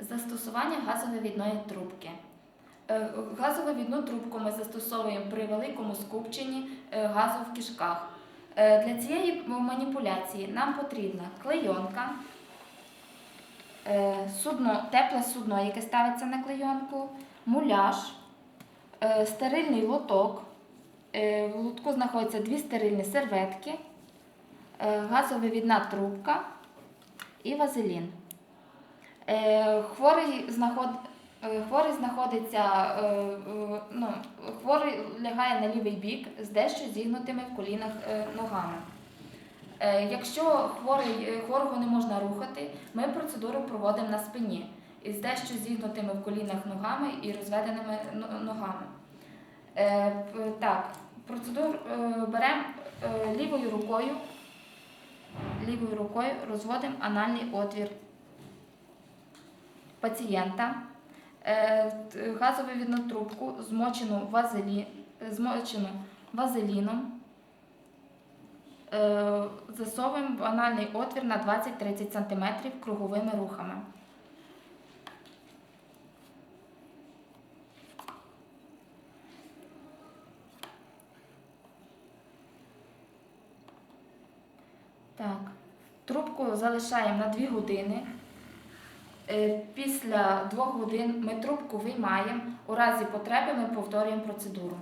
Застосування газовивідної трубки. Е, Газовивідну трубку ми застосовуємо при великому скупченні е, газу в кишках. Е, Для цієї маніпуляції нам потрібна клейонка, судно, тепле судно, яке ставиться на клейонку, муляж, стерильний лоток. В лотку знаходяться дві стерильні серветки, газовивідна трубка і вазелін. Е, Хворий, знаход... е, хворий знаходиться, е, ну, хворий лягає на лівий бік з дещо зігнутими в колінах ногами. Якщо хворий, хворого не можна рухати, ми процедуру проводимо на спині із дещо зігнутими в колінах ногами і розведеними ногами. Так, процедуру беремо лівою рукою, лівою рукою розводимо анальний отвір пацієнта, е, т- газовивідну трубку, змочену, вазелі, змочену вазеліном, е, засовуємо в анальний отвір на 20-30 см круговими рухами. Так, трубку залишаємо на 2 години. Е, Після двох годин ми трубку виймаємо. У разі потреби ми повторюємо процедуру.